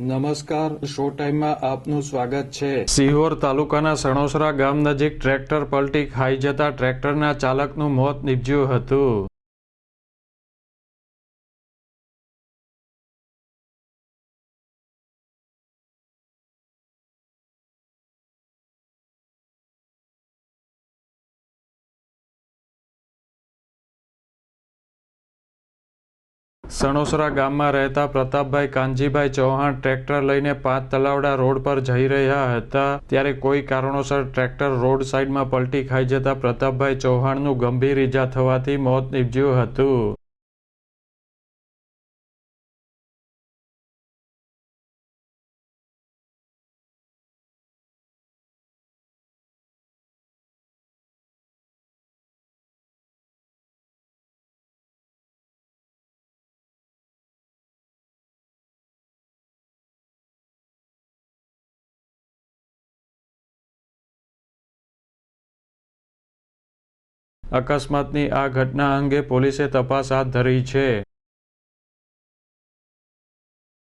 નમસ્કાર, શો ટાઈમમાં આપનું સ્વાગત છે. સિહોર તાલુકાના સણોસરા ગામ નજીક ટ્રેક્ટર પલટી ખાઈ જતા ટ્રેક્ટરના ચાલકનું મોત નીપજ્યું હતું. સણોસરા ગામમાં રહેતા પ્રતાપભાઈ કાનજીભાઈ ચૌહાણ ટ્રેક્ટર લઈને પાંચ તલાવડા રોડ પર જઈ રહ્યા હતા. ત્યારે કોઈ કારણોસર ટ્રેક્ટર રોડ સાઈડમાં પલટી ખાઈ જતા પ્રતાપભાઈ ચૌહાણનું ગંભીર ઈજા થવાથી મોત નીપજ્યું હતું. અકસ્માતની આ ઘટના અંગે પોલીસે તપાસ હાથ ધરી છે.